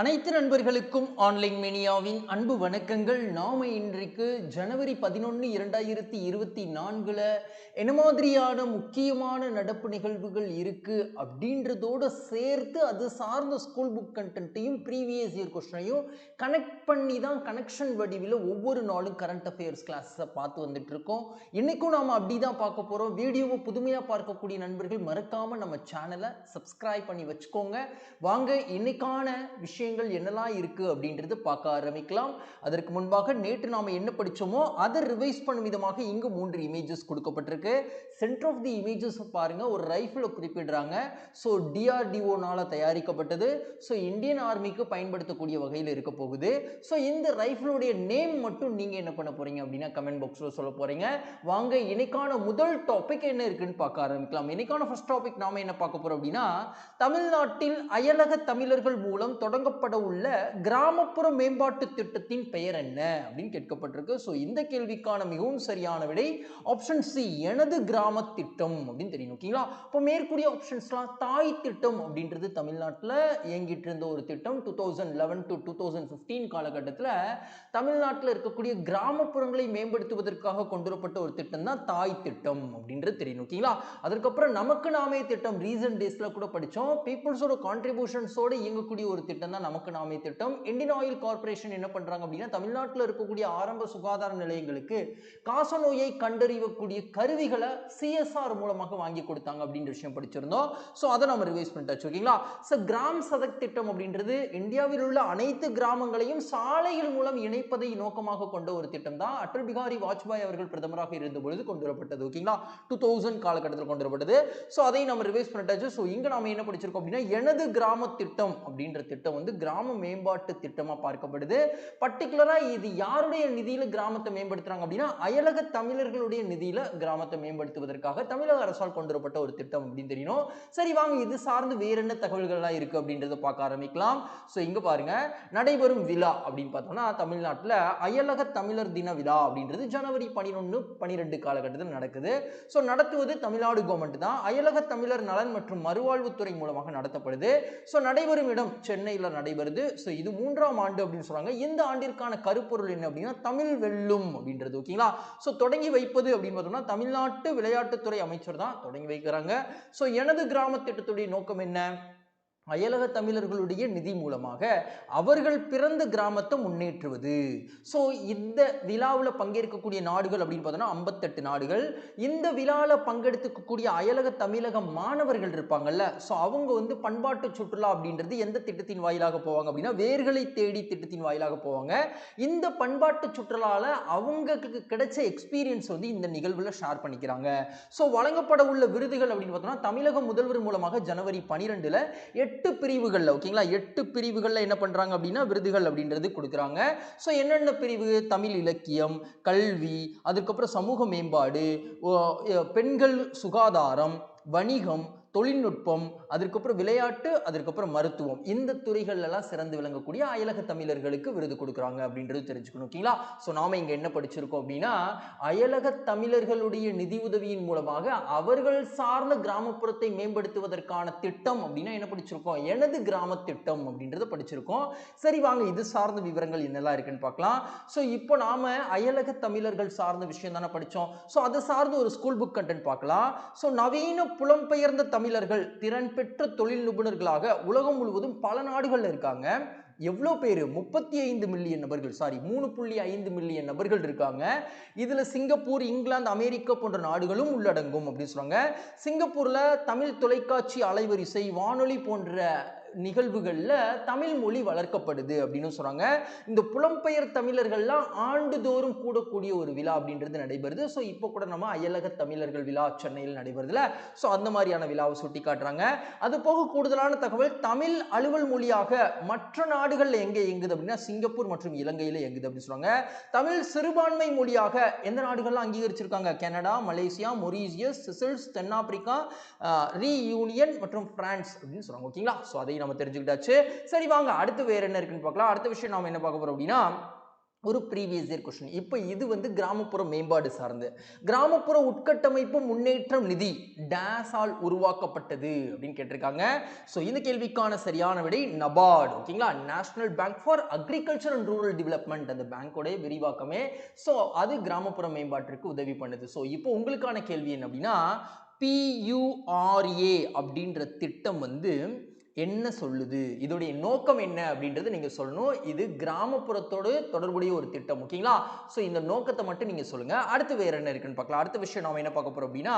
அனைத்து நண்பர்களுக்கும் ஆன்லைன் மீடியாவின் அன்பு வணக்கங்கள். நாம இன்றைக்கு ஜனவரி பதினொன்று இரண்டாயிரத்தி இருபத்தி நான்குல என்ன மாதிரியான முக்கியமான நடப்பு நிகழ்வுகள் இருக்கு அப்படின்றதோட சேர்த்து அது சார்ந்த ஸ்கூல் புக் கண்டென்ட்டையும் ப்ரீவியஸ் இயர் கொஸ்டினையும் கனெக்ட் பண்ணி தான் கனெக்ஷன் வடிவில் ஒவ்வொரு நாளும் கரண்ட் அஃபேர்ஸ் கிளாஸை பார்த்து வந்துட்டு இருக்கோம் இன்னைக்கும் நாம அப்படி தான் பார்க்க போறோம். வீடியோவை புதுமையாக பார்க்கக்கூடிய நண்பர்கள் மறக்காம நம்ம சேனலை சப்ஸ்கிரைப் பண்ணி வச்சுக்கோங்க. வாங்க இன்னைக்கான விஷயங்கள் என்னெல்லாம் இருக்கு அப்படின்றது பார்க்க ஆரம்பிக்கலாம். அதற்கு முன்பாக நேற்று நாம் என்ன படித்தோமோ அதை ரிவைஸ் பண்ணும் விதமாக இங்கு மூன்று இமேஜஸ் கொடுக்கப்பட்டிருக்கு. சென்டர் ஆஃப் தி இமேஜஸ் பாருங்க ஒரு ரைஃபிளை குறிப்பிடுறாங்க. ஸோ டிஆர்டிஓனால் தயாரிக்கப்பட்டது. ஸோ இந்தியன் ஆர்மிக்கு பயன்படுத்தக்கூடிய வகையில் இருக்க போகுது. ஸோ இந்த ரைஃபிளுடைய நேம் மட்டும் நீங்க என்ன பண்ண போறீங்க அப்படின்னா கமெண்ட் பாக்ஸில் சொல்ல போறீங்க. வாங்க இன்னைக்கான முதல் டாபிக் என்ன இருக்குன்னு பார்க்க ஆரம்பிக்கலாம். இன்னைக்கான ஃபர்ஸ்ட் டாபிக் நாம் என்ன பார்க்க போறோம் அப்படின்னா தமிழ்நாட்டில் அயலக தமிழர்கள் மூலம் தொடங்க தொடங்கப்பட உள்ள கிராமப்புற மேம்பாட்டு திட்டத்தின் பெயர் என்ன அப்படின்னு கேட்கப்பட்டிருக்கு. ஸோ இந்த கேள்விக்கான மிகவும் சரியான விடை ஆப்ஷன் சி எனது கிராம திட்டம் அப்படின்னு தெரியும். ஓகேங்களா இப்போ மேற்கூடிய ஆப்ஷன்ஸ்லாம் தாய் திட்டம் அப்படின்றது தமிழ்நாட்டில் இயங்கிட்டு இருந்த ஒரு திட்டம். Two thousand eleven to two thousand fifteen காலகட்டத்தில் தமிழ்நாட்டில் இருக்கக்கூடிய கிராமப்புறங்களை மேம்படுத்துவதற்காக கொண்டு வரப்பட்ட ஒரு திட்டம் தான் தாய் திட்டம் அப்படின்றது தெரியும். ஓகேங்களா அதுக்கப்புறம் நமக்கு நாமே திட்டம் ரீசன்ட் டேஸில் கூட படித்தோம் பீப்புள்ஸோட கான்ட்ரிபியூஷன்ஸோடு இயங்கக்கூடிய ஒரு திட்டம் தான் தான் நமக்கு நாமே திட்டம். இந்தியன் ஆயில் கார்பரேஷன் என்ன பண்ணுறாங்க அப்படின்னா தமிழ்நாட்டில் இருக்கக்கூடிய ஆரம்ப சுகாதார நிலையங்களுக்கு காசநோயை கண்டறியக்கூடிய கருவிகளை சிஎஸ்ஆர் மூலமாக வாங்கி கொடுத்தாங்க அப்படின்ற விஷயம் படிச்சிருந்தோம். ஸோ அதை நம்ம ரிவைஸ் பண்ணிட்டாச்சு ஓகேங்களா? ஸோ கிராம் சதக் திட்டம் அப்படின்றது இந்தியாவில் உள்ள அனைத்து கிராமங்களையும் சாலைகள் மூலம் இணைப்பதை நோக்கமாக கொண்ட ஒரு திட்டம் தான். அடல் பிகாரி வாஜ்பாய் அவர்கள் பிரதமராக இருந்த பொழுது கொண்டு வரப்பட்டது ஓகேங்களா? டூ தௌசண்ட் காலகட்டத்தில் கொண்டு வரப்பட்டது ஸோ அதை நம்ம ரிவைஸ் பண்ணிட்டாச்சு. ஸோ இங்கே நாம என்ன படிச்சிருக்கோம் அப்படின்னா எனது கிராம திட்டம் அப்படின்ற திட்டம் வந்து கிராம மேம்பாட்டு திட்டமாக பார்க்கப்படுது. பர்டிகுலராக இது யாருடைய நிதியில் கிராமத்தை மேம்படுத்துறாங்க அப்படின்னா அயலக தமிழர்களுடைய நிதியில கிராமத்தை மேம்படுத்துவதற்காக தமிழக அரசால் கொண்டு வரப்பட்ட ஒரு திட்டம் அப்படின்னு தெரியணும் சரி வாங்க இது சார்ந்து வேற என்ன தகவல்கள்லாம் இருக்கு அப்படின்றத பார்க்க ஆரம்பிக்கலாம். ஸோ இங்க பாருங்க. நடைபெறும் விழா அப்படின்னு பார்த்தோம்னா தமிழ்நாட்டில் அயலக தமிழர் தின விழா அப்படின்றது ஜனவரி பன்னிரெண்டு பன்னிரெண்டு காலகட்டத்தில் நடக்குது. ஸோ நடத்துவது தமிழ்நாடு கவர்மெண்ட் தான். அயலக தமிழர் நலன் மற்றும் மறுவாழ்வுத்துறை மூலமாக நடத்தப்படுது. ஸோ நடைபெறும் இடம் சென்னையில் நடைபெறுது. ஸோ இது மூன்றாம் ஆண்டு அப்படின்னு சொல்றாங்க. இந்த ஆண்டிற்கான கருப்பொருள் என்ன அப்படின்னா தமிழ் வெல்லும் அப்படின்றது ஓகேங்களா ஸோ தொடங்கி வைப்பது அப்படின்னு பார்த்தோம்னா தமிழ்நாட்டு விளையாட்டுத்துறை அமைச்சர் தான் தொடங்கி வைக்கிறாங்க. ஸோ எனது கிராம திட்டத்துடைய நோக்கம் என்ன? அயலக தமிழர்களுடைய நிதி மூலமாக அவர்கள் பிறந்த கிராமத்தை முன்னேற்றுவது. ஸோ இந்த விழாவில் பங்கேற்கக்கூடிய நாடுகள் அப்படின்னு பார்த்தோன்னா ஐம்பத்தெட்டு நாடுகள். இந்த விழாவில் பங்கெடுத்துக்கக்கூடிய அயலக தமிழக மாணவர்கள் இருப்பாங்கல்ல ஸோ அவங்க வந்து பண்பாட்டு சுற்றுலா அப்படின்றது எந்த திட்டத்தின் வாயிலாக போவாங்க அப்படின்னா வேர்களை தேடி திட்டத்தின் வாயிலாக போவாங்க. இந்த பண்பாட்டு சுற்றுலாவில் அவங்களுக்கு கிடைச்ச எக்ஸ்பீரியன்ஸ் வந்து இந்த நிகழ்வில் ஷேர் பண்ணிக்கிறாங்க. ஸோ வழங்கப்பட உள்ள விருதுகள் அப்படின்னு பார்த்தோம்னா தமிழக முதல்வர் மூலமாக ஜனவரி பனிரெண்டில் எட்டு எட்டு பிரிவுகளில் ஓகேங்களா? எட்டு பிரிவுகளில் என்ன பண்ணுறாங்க அப்படின்னா விருதுகள் அப்படின்றது கொடுக்குறாங்க. ஸோ என்னென்ன பிரிவு? தமிழ் இலக்கியம் கல்வி அதுக்கப்புறம் சமூக மேம்பாடு பெண்கள் சுகாதாரம் வணிகம் தொழில்நுட்பம் அதற்கப்புறம் விளையாட்டு அதற்கப்புறம் மருத்துவம். இந்த துறைகள்லாம் எல்லாம் சிறந்து விளங்கக்கூடிய அயலக தமிழர்களுக்கு விருது கொடுக்குறாங்க அப்படின்றது தெரிஞ்சுக்கணும் ஓகேங்களா? ஸோ நாம இங்க என்ன படிச்சிருக்கோம் அப்படின்னா அயலக தமிழர்களுடைய நிதி உதவியின் மூலமாக அவர்கள் சார்ந்த கிராமப்புறத்தை மேம்படுத்துவதற்கான திட்டம் அப்படின்னா என்ன படிச்சிருக்கோம்? எனது கிராம திட்டம் அப்படின்றத படிச்சிருக்கோம். சரி வாங்க இது சார்ந்த விவரங்கள் என்னெல்லாம் இருக்குன்னு பார்க்கலாம். ஸோ இப்போ நாம அயலக தமிழர்கள் சார்ந்த விஷயம் தானே படித்தோம் ஸோ அது சார்ந்த ஒரு ஸ்கூல் புக் கண்டென்ட் பார்க்கலாம். ஸோ நவீன புலம்பெயர்ந்த தமிழர்கள் திறன் பெற்ற தொழில் நிபுணர்களாக உலகம் முழுவதும் பல நாடுகளில் இருக்காங்க. எவ்வளோ பேர்? முப்பத்தி ஐந்து மில்லியன் நபர்கள் சாரி மூணு புள்ளி ஐந்து மில்லியன் நபர்கள் இருக்காங்க. இதில் சிங்கப்பூர் இங்கிலாந்து அமெரிக்கா போன்ற நாடுகளும் உள்ளடங்கும் அப்படின்னு சொல்கிறாங்க சிங்கப்பூரில் தமிழ் தொலைக்காட்சி அலைவரிசை வானொலி போன்ற நிகழ்வுகளில் தமிழ் மொழி வளர்க்கப்படுது அப்படின்னு சொல்கிறாங்க இந்த புலம்பெயர் தமிழர்கள்லாம் ஆண்டுதோறும் கூடக்கூடிய ஒரு விழா அப்படின்றது நடைபெறுது. ஸோ இப்போ கூட நம்ம அயலக தமிழர்கள் விழா சென்னையில் நடைபெறுதுல. ஸோ அந்த மாதிரியான விழாவை சுட்டி காட்டுறாங்க. அது போக கூடுதலான தகவல் தமிழ் அலுவல் மொழியாக மற்ற நாடுகளில் எங்கே இயங்குது அப்படின்னா சிங்கப்பூர் மற்றும் இலங்கையில் இயங்குது அப்படின்னு சொல்கிறாங்க தமிழ் சிறுபான்மை மொழியாக எந்த நாடுகள்லாம் அங்கீகரிச்சிருக்காங்க? கனடா மலேசியா மொரீசியஸ் சிசில்ஸ் தென்னாப்பிரிக்கா ரீயூனியன் மற்றும் பிரான்ஸ் அப்படின்னு சொல்கிறாங்க ஓகேங்களா? ஸோ அதை நம்ம தெரிஞ்சுக்கிட்டாச்சு. சரி வாங்க அடுத்து வேற என்ன இருக்குன்னு பார்க்கலாம். அடுத்த விஷயம் நாம என்ன பார்க்க போறோம் அப்படின்னா ஒரு ப்ரீவியஸ் இயர் கொஸ்டின் இப்போ இது வந்து கிராமப்புற மேம்பாடு சார்ந்து. கிராமப்புற உட்கட்டமைப்பு முன்னேற்றம் நிதி டேஸால் உருவாக்கப்பட்டது அப்படின்னு கேட்டிருக்காங்க. ஸோ இந்த கேள்விக்கான சரியான விடை நபார்டு ஓகேங்களா? National Bank for Agriculture and Rural Development அந்த பேங்கோடைய விரிவாக்கமே. ஸோ அது கிராமப்புற மேம்பாட்டிற்கு உதவி பண்ணுது. ஸோ இப்போ உங்களுக்கான கேள்வி என்ன அப்படின்னா பியூஆர்ஏ அப்படின்ற திட்டம் வந்து என்ன சொல்லுது? இதோடைய நோக்கம் என்ன அப்படின்றது நீங்க சொல்லணும். இது கிராமப்புறத்தோடு தொடர்புடைய ஒரு திட்டம் ஓகேங்களா? ஸோ இந்த நோக்கத்தை மட்டும் நீங்க சொல்லுங்க. அடுத்து வேற என்ன இருக்குன்னு பார்க்கலாம். அடுத்த விஷயம் நாம என்ன பார்க்க போறோம் அப்படின்னா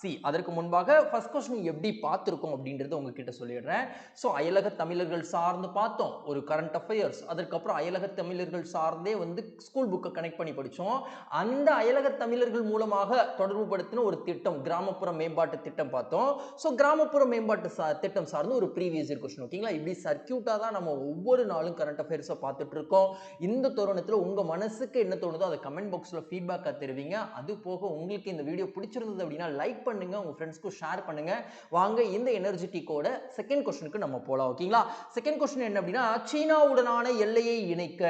சி அதற்கு முன்பாக ஃபர்ஸ்ட் கொஸ்டின் எப்படி பார்த்துருக்கோம் அப்படின்றத உங்ககிட்ட சொல்லிடுறேன். ஸோ அயலக தமிழர்கள் சார்ந்து பார்த்தோம். ஒரு கரண்ட் அஃபேர்ஸ் அதற்கப்புறம் அயலக தமிழர்கள் சார்ந்தே வந்து ஸ்கூல் புக்கை கனெக்ட் பண்ணி படித்தோம் அந்த அயலக தமிழர்கள் மூலமாக தொடர்பு படுத்தின ஒரு திட்டம் கிராமப்புற மேம்பாட்டு திட்டம் பார்த்தோம். ஸோ கிராமப்புற மேம்பாட்டு சா திட்டம் சார்ந்து ஒரு ப்ரீவியஸ் இயர் கொஸ்டின் ஓகேங்களா இப்படி சர்க்கியூட்டாக தான் நம்ம ஒவ்வொரு நாளும் கரண்ட் அஃபேர்ஸை பார்த்துட்டு இருக்கோம். இந்த தருணத்தில் உங்கள் மனசுக்கு என்ன தோணுதோ அதை கமெண்ட் பாக்ஸில் ஃபீட்பேக்காக தெரிவிங்க. அது போக உங்களுக்கு இந்த வீடியோ பிடிச்சிருந்தது அப்படின்னா லைக் பண்ணுங்க உங்கள் ஃப்ரெண்ட்ஸ்க்கும் ஷேர் பண்ணுங்க. வாங்க இந்த எனர்ஜெட்டிக்கோட செகண்ட் கொஸ்டினுக்கு நம்ம போகலாம் ஓகேங்களா செகண்ட் கொஸ்டின் என்ன அப்படின்னா சீனாவுடனான எல்லையை இணைக்க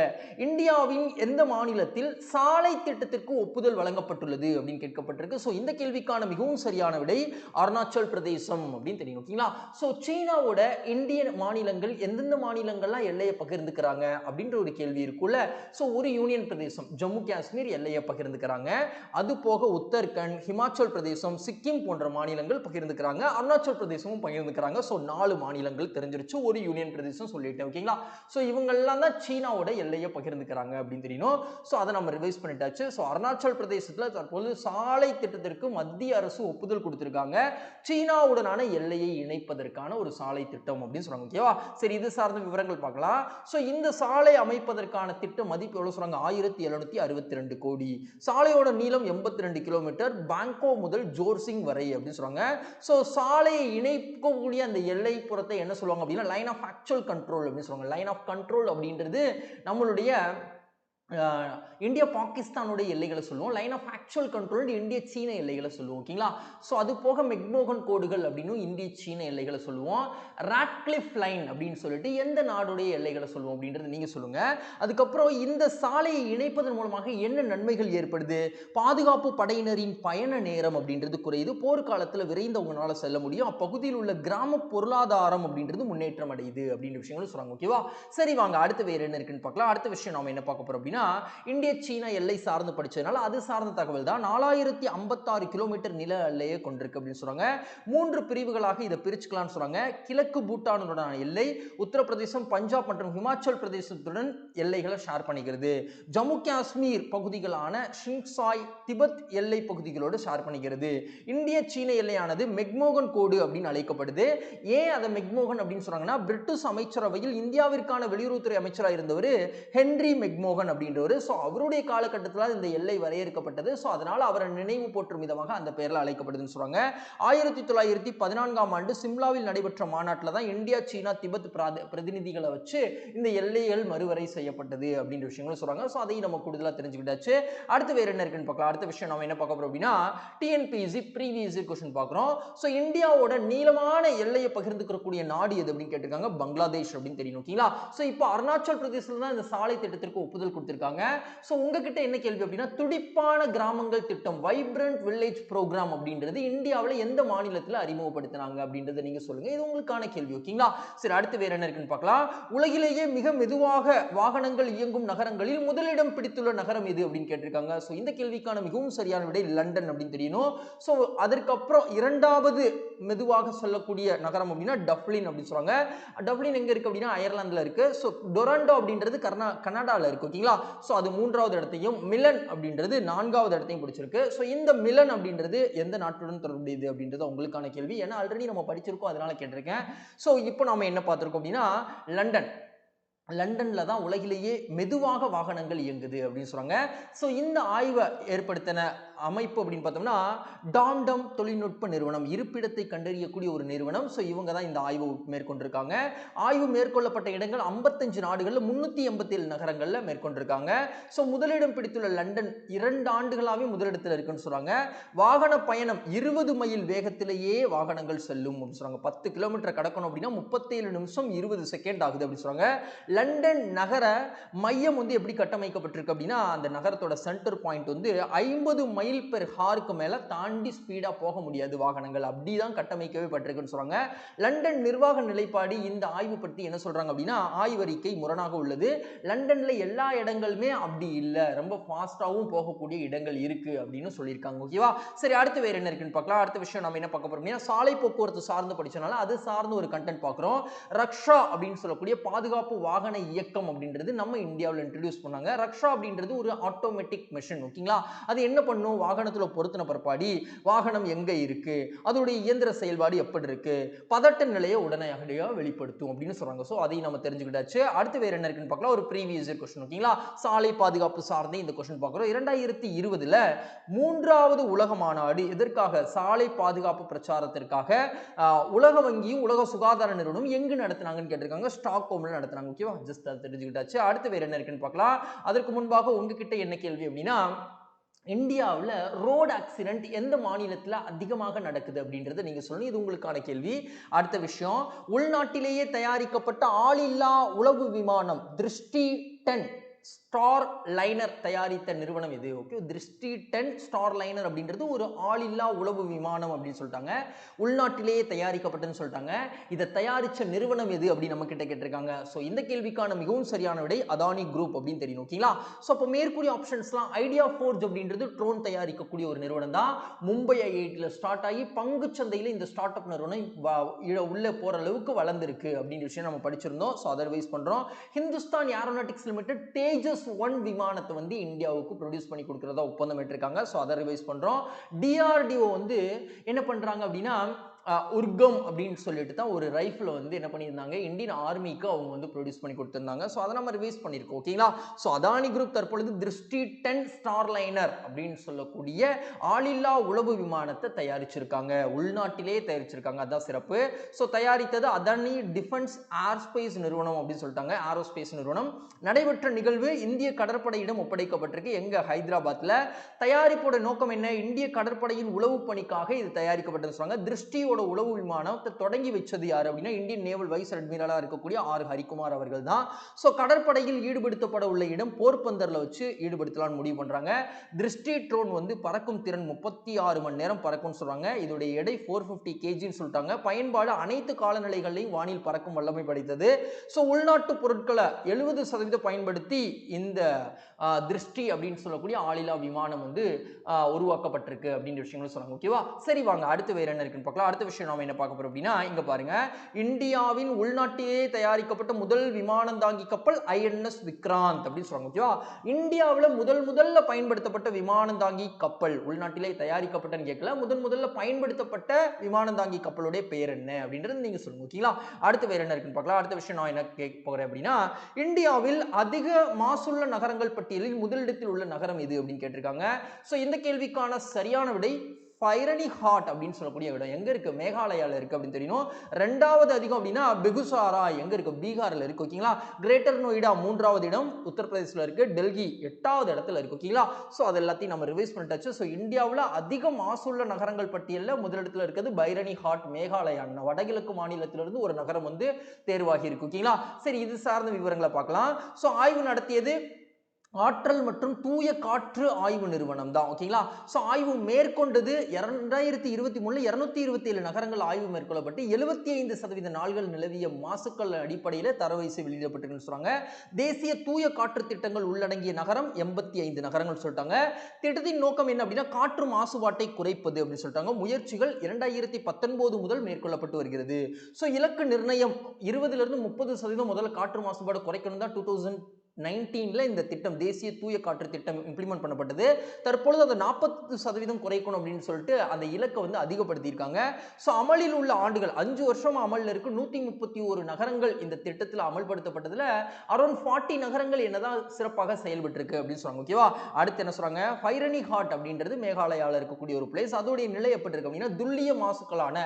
இந்தியாவின் எந்த மாநிலத்தில் சாலை திட்டத்திற்கு ஒப்புதல் வழங்கப்பட்டுள்ளது அப்படின்னு கேட்கப்பட்டிருக்கு. ஸோ இந்த கேள்விக்கான மிகவும் சரியான விடை அருணாச்சல் பிரதேசம் அப்படின்னு தெரியும் ஓகேங்களா ஸோ சீனாவோட இந்திய மாநிலங்கள் எந்தெந்த மாநிலங்கள்லாம் எல்லையை பகிர்ந்துக்கிறாங்க அப்படின்ற ஒரு கேள்வி இருக்குல்ல ஸோ ஒரு யூனியன் பிரதேசம் ஜம்மு காஷ்மீர் எல்லையை பகிர்ந்துக்கிறாங்க. அது போக உத்தரகண்ட் ஹிமாச்சல் பிரதேசம் சிக்கிம் போன்ற மாநிலங்கள் பகிர்ந்துக்கிறாங்க. அருணாச்சல் பிரதேசமும் பகிர்ந்துக்கிறாங்க. ஸோ நாலு மாநிலங்கள் தெரிஞ்சிருச்சு. ஒரு யூனியன் பிரதேசம் சொல்லிட்டேன் ஓகேங்களா ஸோ இவங்கெல்லாம் தான் சீனாவோட எல்லையை பகிர்ந்துக்கிறாங்க அப்படின்னு தெரியணும் ஸோ அதை நம்ம ரிவைஸ் பண்ணிட்டாச்சு. ஸோ அருணாச்சல் பிரதேசத்தில் தற்போது சாலை திட்டத்திற்கு மத்திய அரசு ஒப்புதல் கொடுத்திருக்காங்க. சீனாவுடனான எல்லையை இணைப்பதற்கான ஒரு சாலை திட்டம். திட்டம் அப்படின்னு சொல்றாங்க ஓகேவா? சரி இது சார்ந்த விவரங்கள் பார்க்கலாம். ஸோ இந்த சாலை அமைப்பதற்கான திட்ட மதிப்பு எவ்வளோ சொல்றாங்க ஆயிரத்தி எழுநூத்தி அறுபத்தி ரெண்டு கோடி. சாலையோட நீளம் எண்பத்தி ரெண்டு கிலோமீட்டர் பேங்கோ முதல் ஜோர்சிங் வரை அப்படின்னு சொல்றாங்க ஸோ சாலையை இணைக்கக்கூடிய அந்த எல்லைப்புறத்தை என்ன சொல்லுவாங்க அப்படின்னா லைன் ஆஃப் ஆக்சுவல் கண்ட்ரோல் அப்படின்னு சொல்லுவாங்க. லைன் ஆஃப் கண்ட்ரோல் அப்படின்றது நம்மளுடைய இந்தியா பாகிஸ்தானுடைய எல்லைகளை சொல்லுவோம். லைன் ஆஃப் ஆக்சுவல் கண்ட்ரோல் இந்திய சீன எல்லைகளை சொல்லுவோம் ஓகேங்களா ஸோ அது போக மெக்மோகன் கோடுகள் அப்படின்னு இந்திய சீன எல்லைகளை சொல்லுவோம். ராட்கிளிஃப் லைன் அப்படின்னு சொல்லிட்டு எந்த நாடுடைய எல்லைகளை சொல்லுவோம் அப்படின்றது நீங்கள் சொல்லுங்க. அதுக்கப்புறம் இந்த சாலையை இணைப்பதன் மூலமாக என்ன நன்மைகள் ஏற்படுது? பாதுகாப்பு படையினரின் பயண நேரம் அப்படின்றது குறையுது. போர்க்காலத்தில் விரைந்து அவங்களால செல்ல முடியும். அப்பகுதியில் உள்ள கிராம பொருளாதாரம் அப்படின்றது முன்னேற்றம் அடையுது அப்படின்ற விஷயங்களும் சொல்கிறாங்க ஓகேவா சரி வாங்க அடுத்து வேறு என்ன இருக்குன்னு பார்க்கலாம். அடுத்த விஷயம் நாம என்ன பார்க்க போகிறோம் அப்படின்னா இந்திய சீனா எல்லை சார்ந்து படிச்சதுனால அது சார்ந்த தகவல் தான். நாலாயிரத்தி ஐம்பத்தாறு கிலோமீட்டர் நில எல்லையை கொண்டிருக்கு அப்படின்னு சொல்றாங்க. மூன்று பிரிவுகளாக இதை பிரிச்சுக்கலாம்னு சொல்றாங்க. கிழக்கு பூட்டானுடனான எல்லை உத்தரப்பிரதேசம் பஞ்சாப் மற்றும் ஹிமாச்சல் பிரதேசத்துடன் எல்லைகளை ஷேர் பண்ணிக்கிறது. ஜம்மு காஷ்மீர் பகுதிகளான ஷிங்சாய் திபெத் எல்லை பகுதிகளோடு ஷேர் பண்ணிக்கிறது. இந்திய சீன எல்லையானது மெக்மோகன் கோடு அப்படின்னு அழைக்கப்படுது. ஏன் அதை மெக்மோகன் அப்படின்னு சொல்றாங்கன்னா பிரிட்டிஷ் அமைச்சரவையில் இந்தியாவிற்கான வெளியுறவுத்துறை அமைச்சராக இருந்தவர் ஹென்றி மெக்மோகன் அப்படின்னு அப்படின்றவர். ஸோ அவருடைய காலகட்டத்தில் இந்த எல்லை வரையறுக்கப்பட்டது. ஸோ அதனால் அவரை நினைவு போற்றும் விதமாக அந்த பெயரில் அழைக்கப்படுதுன்னு சொல்கிறாங்க ஆயிரத்தி தொள்ளாயிரத்தி பதினான்காம் ஆண்டு சிம்லாவில் நடைபெற்ற மாநாட்டில் தான் இந்தியா சீனா திபெத் பிராத- பிரதிநிதிகளை வச்சு இந்த எல்லைகள் மறுவரை செய்யப்பட்டது அப்படின்ற விஷயங்களும் சொல்கிறாங்க ஸோ அதையும் நம்ம கூடுதலாக தெரிஞ்சுக்கிட்டாச்சு. அடுத்து வேறு என்ன இருக்குன்னு பார்க்கலாம். அடுத்த விஷயம் நம்ம என்ன பார்க்க போகிறோம் அப்படின்னா டிஎன்பிஎஸ்சி ப்ரீவியஸ் கொஸ்டின் பார்க்குறோம். ஸோ இந்தியாவோட நீளமான எல்லையை பகிர்ந்துக்கக்கூடிய நாடு எது அப்படின்னு கேட்டிருக்காங்க? பங்களாதேஷ் அப்படின்னு தெரியும். ஓகேங்களா? ஸோ இப்போ அருணாச்சல் பிரதேசத்தில் தான் இந்த சாலை திட்டத்திற்கு ஒப்புதல் கொடுத்து கொடுத்துருக்காங்க ஸோ உங்ககிட்ட என்ன கேள்வி அப்படின்னா துடிப்பான கிராமங்கள் திட்டம் வைப்ரண்ட் வில்லேஜ் ப்ரோக்ராம் அப்படின்றது இந்தியாவில் எந்த மாநிலத்தில் அறிமுகப்படுத்தினாங்க அப்படின்றத நீங்க சொல்லுங்க. இது உங்களுக்கான கேள்வி ஓகேங்களா சரி அடுத்து வேற என்ன இருக்குன்னு பார்க்கலாம். உலகிலேயே மிக மெதுவாக வாகனங்கள் இயங்கும் நகரங்களில் முதலிடம் பிடித்துள்ள நகரம் எது அப்படின்னு கேட்டிருக்காங்க. ஸோ இந்த கேள்விக்கான மிகவும் சரியான விடை லண்டன் அப்படின்னு தெரியணும் ஸோ அதற்கப்புறம் இரண்டாவது மெதுவாக சொல்லக்கூடிய நகரம் அப்படின்னா டப்ளின் அப்படின்னு சொல்றாங்க டப்ளின் எங்க இருக்கு அப்படின்னா அயர்லாந்துல இருக்கு. ஸோ டொரண்டோ அப்படின்றது கர்நா கனடாவில் இருக்கு ஓகேங்களா ஸோ அது மூன்றாவது இடத்தையும் மிலன் அப்படின்றது நான்காவது இடத்தையும் பிடிச்சிருக்கு. ஸோ இந்த மிலன் அப்படின்றது எந்த நாட்டுடன் தொடர்புடையது அப்படின்றது உங்களுக்கான கேள்வி. ஏன்னா ஆல்ரெடி நம்ம படிச்சிருக்கோம் அதனால கேட்டிருக்கேன். ஸோ இப்போ நம்ம என்ன பார்த்துருக்கோம் அப்படின்னா லண்டன். லண்டனில் தான் உலகிலேயே மெதுவாக வாகனங்கள் இயங்குது அப்படின்னு சொல்கிறாங்க ஸோ இந்த ஆய்வை ஏற்படுத்தின அமைப்பு அப்படின்னு பார்த்தோம்னா டாம்டம் தொழில்நுட்ப நிறுவனம் இருப்பிடத்தை கண்டறியக்கூடிய ஒரு நிறுவனம். ஸோ இவங்க தான் இந்த ஆய்வு மேற்கொண்டிருக்காங்க. ஆய்வு மேற்கொள்ளப்பட்ட இடங்கள் 55 நாடுகளில் முன்னூற்றி எண்பத்தேழு நகரங்களில் மேற்கொண்டிருக்காங்க. ஸோ முதலிடம் பிடித்துள்ள லண்டன் இரண்டு ஆண்டுகளாகவே முதலிடத்தில் இருக்குன்னு சொல்கிறாங்க வாகன பயணம் இருபது மைல் வேகத்திலேயே வாகனங்கள் செல்லும் அப்படின்னு சொல்கிறாங்க பத்து கிலோமீட்டர் கடக்கணும் அப்படின்னா முப்பத்தேழு நிமிஷம் இருபது செகண்ட் ஆகுது அப்படின்னு சொல்கிறாங்க லண்டன் நகர மையம் வந்து எப்படி கட்டமைக்கப்பட்டிருக்கு அப்படின்னா அந்த நகரத்தோட சென்டர் பாயிண்ட் வந்து ஐம்பது மைல் பெர் ஹாருக்கு மேல தாண்டி ஸ்பீடா போக முடியாது வாகனங்கள். அப்படிதான் கட்டமைக்கவே பட்டிருக்குன்னு சொல்றாங்க. லண்டன் நிர்வாக நிலைப்பாடு இந்த ஆய்வு பற்றி என்ன சொல்றாங்க அப்படின்னா ஆய்வறிக்கை முரணாக உள்ளது. லண்டன்ல எல்லா இடங்களுமே அப்படி இல்லை. ரொம்ப ஃபாஸ்ட்டாகவும் போகக்கூடிய இடங்கள் இருக்கு அப்படின்னு சொல்லியிருக்காங்க. ஓகேவா சரி அடுத்து வேற என்ன இருக்குன்னு பார்க்கலாம். அடுத்த விஷயம் நம்ம என்ன பார்க்க போறோம் அப்படின்னா சாலை போக்குவரத்து சார்ந்து படிச்சனால அது சார்ந்து ஒரு கண்டென்ட் பார்க்குறோம். ரக்ஷா அப்படின்னு சொல்லக்கூடிய பாதுகாப்பு வாகன இயக்கம் அப்படின்றது நம்ம இந்தியாவில் இன்ட்ரடியூஸ் பண்ணாங்க. ரக்ஷா அப்படின்றது ஒரு ஆட்டோமேட்டிக் மெஷின் ஓகேங்களா அது என்ன பண்ணும்? வாகனத்தில் பொருத்தின பிற்பாடி வாகனம் எங்கே இருக்குது அதோடைய இயந்திர செயல்பாடு எப்படி இருக்குது பதட்ட நிலையை உடனடியாக வெளிப்படுத்தும் அப்படின்னு சொல்கிறாங்க ஸோ அதையும் நம்ம தெரிஞ்சுக்கிட்டாச்சு. அடுத்து வேறு என்ன இருக்குன்னு பார்க்கலாம். ஒரு ப்ரீவியஸ் கொஸ்டின் ஓகேங்களா? சாலை பாதுகாப்பு சார்ந்தே இந்த கொஸ்டின் பார்க்குறோம். இரண்டாயிரத்தி இருபதில் மூன்றாவது உலக மாநாடு எதற்காக? சாலை பாதுகாப்பு பிரச்சாரத்திற்காக உலக வங்கியும் உலக சுகாதார நிறுவனம் எங்கு நடத்துனாங்கன்னு கேட்டிருக்காங்க? ஸ்டாக்ஹோம்ல நடத்துனாங்க. ஓகேவா? ஜஸ்ட் அதை தெரிஞ்சுக்கிட்டாச்சு. அடுத்து வேறு என்ன இருக்குன்னு பார்க்கலாம். அதற்கு முன்பாக உங்ககிட்ட என்ன கேள்வி அப்படின்னா இந்தியாவில் ரோடு ஆக்சிடென்ட் எந்த மாநிலத்தில் அதிகமாக நடக்குது அப்படின்றத நீங்கள் சொல்லணும். இது உங்களுக்கான கேள்வி. அடுத்த விஷயம் உள்நாட்டிலேயே தயாரிக்கப்பட்ட ஆளில்லா உளவு விமானம் திருஷ்டி டென் ஸ்டார் லைனர் தயாரித்த நிறுவனம் எது? ஓகே திருஷ்டி டென் ஸ்டார் லைனர் அப்படின்றது ஒரு ஆளில்லா உளவு விமானம் அப்படின்னு சொல்லிட்டாங்க. உள்நாட்டிலேயே தயாரிக்கப்பட்டதுன்னு சொல்லிட்டாங்க. இதை தயாரித்த நிறுவனம் எது அப்படின்னு நம்ம கிட்ட கேட்டிருக்காங்க. ஸோ இந்த கேள்விக்கான மிகவும் சரியான விடை அதானி குரூப் அப்படின்னு தெரியும் ஓகேங்களா ஸோ அப்போ மேற்கூறிய ஆப்ஷன்ஸ்லாம் ஐடியா ஃபோர்ஜ் அப்படின்றது ட்ரோன் தயாரிக்கக்கூடிய ஒரு நிறுவனம் தான். மும்பை ஐஐடியில் ஸ்டார்ட் ஆகி பங்குச் சந்தையில் இந்த ஸ்டார்ட் அப் நிறுவனம் உள்ளே போகிற அளவுக்கு வளர்ந்துருக்கு அப்படின்ற விஷயம் நம்ம படிச்சிருந்தோம். ஸோ அதர்வைஸ் பண்ணுறோம் Hindustan aeronautics limited Tejas one விமானத்தை வந்து இந்தியாவுக்கு ப்ரொடியூஸ் பண்ணி கொடுக்குறதா ஒப்பந்தம் ஏற்றிருக்காங்க ஸோ அதை ரிவைஸ் பண்ணுறோம் டிஆர்டிஓ வந்து என்ன பண்ணுறாங்க அப்படின்னா உர்கம் அப்படின்னு சொல்லிட்டு தான் ஒரு ரைஃபிள் வந்து என்ன பண்ணியிருந்தாங்க இந்தியன் ஆர்மிக்கு அவங்க வந்து ப்ரொடியூஸ் பண்ணி கொடுத்துருந்தாங்க. ஸோ அதை நம்ம ரிவைஸ் பண்ணியிருக்கோம் ஓகேங்களா ஸோ அதானி குரூப் தற்பொழுது திருஷ்டி டென் ஸ்டார் லைனர் அப்படின்னு சொல்லக்கூடிய ஆளில்லா உளவு விமானத்தை தயாரிச்சிருக்காங்க. உள்நாட்டிலே தயாரிச்சிருக்காங்க அதான் சிறப்பு. ஸோ தயாரித்தது அதானி டிஃபென்ஸ் ஏர்ஸ்பேஸ் நிறுவனம் அப்படின்னு சொல்லிட்டாங்க ஏரோஸ்பேஸ் நிறுவனம். நடைபெற்ற நிகழ்வு இந்திய கடற்படையிடம் ஒப்படைக்கப்பட்டிருக்கு எங்க? ஹைதராபாத்தில் தயாரிப்போட நோக்கம் என்ன? இந்திய கடற்படையின் உளவு பணிக்காக இது தயாரிக்கப்பட்டது சொல்றாங்க. திருஷ்டியோட இந்தியாவோட உளவு விமானத்தை தொடங்கி வச்சது யார் அப்படின்னா இந்தியன் நேவல் வைஸ் அட்மிரலாக இருக்கக்கூடிய ஆர். ஹரிக்குமார் அவர்கள் தான். ஸோ கடற்படையில் ஈடுபடுத்தப்பட உள்ள இடம் போர்பந்தரில் வச்சு ஈடுபடுத்தலாம்னு முடிவு பண்ணுறாங்க திருஷ்டி ட்ரோன் வந்து பறக்கும் திறன் முப்பத்தி ஆறு மணி நேரம் பறக்கும்னு சொல்கிறாங்க இதோடைய எடை ஃபோர் ஃபிஃப்டி கேஜின்னு சொல்லிட்டாங்க. பயன்பாடு அனைத்து காலநிலைகளையும் வானில் பறக்கும் வல்லமை படைத்தது. ஸோ உள்நாட்டு பொருட்களை எழுபது சதவீதம் பயன்படுத்தி இந்த திருஷ்டி அப்படின்னு சொல்லக்கூடிய ஆளில்லா விமானம் வந்து உருவாக்கப்பட்டிருக்கு அப்படின்ற விஷயங்களும் சொல்கிறாங்க ஓகேவா சரி வாங்க அடுத்து வேறு என்ன இருக்குன்னு பார்க்கலாம். அடுத்து விஷயம் நாம என்ன பார்க்க போறோம் அப்படின்னா இங்க பாருங்க. இந்தியாவின் உள்நாட்டிலேயே தயாரிக்கப்பட்ட முதல் விமானம் தாங்கி கப்பல் ஐஎன்எஸ் விக்ராந்த் அப்படின்னு சொல்றாங்க ஓகேவா? இந்தியாவில் முதல் முதல்ல பயன்படுத்தப்பட்ட விமானம் தாங்கி கப்பல் உள்நாட்டிலே தயாரிக்கப்பட்டன்னு கேட்கல. முதன் முதல்ல பயன்படுத்தப்பட்ட விமானம் தாங்கி கப்பலுடைய பெயர் என்ன அப்படின்றது நீங்க சொல்லுங்க ஓகேங்களா? அடுத்து வேற என்ன இருக்குன்னு பார்க்கலாம். அடுத்த விஷயம் நான் என்ன கேட்க போகிறேன் அப்படின்னா இந்தியாவில் அதிக மாசுள்ள நகரங்கள் பட்டியலில் முதலிடத்தில் உள்ள நகரம் எது அப்படின்னு கேட்டிருக்காங்க. ஸோ இந்த கேள்விக்கான சரியான விடை பைரணி ஹாட் அப்படின்னு சொல்லக்கூடிய இடம். எங்க இருக்கு? மேகாலயால இருக்கு அப்படின்னு தெரியணும் ரெண்டாவது அதிகம் அப்படின்னா பெகுசாரா எங்க இருக்கு? பீகார்ல இருக்கு. ஓகேங்களா கிரேட்டர் நொய்டா மூன்றாவது இடம் உத்தரப்பிரதேசில் இருக்கு. டெல்லி எட்டாவது இடத்துல இருக்கு. ஓகேங்களா ஸோ அது எல்லாத்தையும் நம்ம ரிவைஸ் பண்ணிட்டாச்சு. ஸோ இந்தியாவில் அதிக மாசுள்ள நகரங்கள் பட்டியலில் முதலிடத்தில் இருக்கிறது பைரணி ஹாட் மேகாலயா. வடகிழக்கு மாநிலத்திலிருந்து ஒரு நகரம் வந்து தேர்வாகி இருக்கு. ஓகேங்களா சரி இது சார்ந்த விவரங்களை பார்க்கலாம். ஸோ ஆய்வு நடத்தியது ஆற்றல் மற்றும் தூய காற்று ஆய்வு நிறுவனம் தான் ஓகேங்களா? ஸோ ஆய்வு மேற்கொண்டது இரண்டாயிரத்தி இருபத்தி மூணு இரநூத்தி இருபத்தி ஏழு நகரங்கள் ஆய்வு மேற்கொள்ளப்பட்டு எழுபத்தி ஐந்து சதவீத நாள்கள் நிலவிய மாசுக்கள் அடிப்படையில் தரவரிசை வெளியிடப்பட்டிருக்குன்னு சொல்கிறாங்க தேசிய தூய காற்று திட்டங்கள் உள்ளடங்கிய நகரம் எண்பத்தி ஐந்து நகரங்கள் சொல்லிட்டாங்க. திட்டத்தின் நோக்கம் என்ன அப்படின்னா காற்று மாசுபாட்டை குறைப்பது அப்படின்னு சொல்லிட்டாங்க. முயற்சிகள் இரண்டாயிரத்தி பத்தொன்பது முதல் மேற்கொள்ளப்பட்டு வருகிறது. ஸோ இலக்கு நிர்ணயம் இருபதுலேருந்து முப்பது சதவீதம் முதல்ல காற்று மாசுபாடு குறைக்கணும் தான் டூ தௌசண்ட் நைன்டீனில் இந்த திட்டம் தேசிய தூய காற்று திட்டம் இம்ப்ளிமெண்ட் பண்ணப்பட்டது. தற்பொழுது அதை நாற்பத்து சதவீதம் குறைக்கணும் அப்படின்னு சொல்லிட்டு அந்த இலக்கை வந்து அதிகப்படுத்தியிருக்காங்க. ஸோ அமலில் உள்ள ஆண்டுகள் அஞ்சு வருஷம் அமலில் இருக்கு. நூற்றி முப்பத்தி ஒரு நகரங்கள் இந்த திட்டத்தில் அமல்படுத்தப்பட்டதில் அரௌண்ட் ஃபார்ட்டி நகரங்கள் என்னதான் சிறப்பாக செயல்பட்டுருக்கு அப்படின்னு சொல்கிறாங்க ஓகேவா அடுத்து என்ன சொல்கிறாங்க ஃபைரனி ஹாட் அப்படின்றது மேகாலயாவில் இருக்கக்கூடிய ஒரு பிளேஸ் அதோடைய நிலை எப்படி இருக்கு அப்படின்னா துல்லிய மாசுக்களான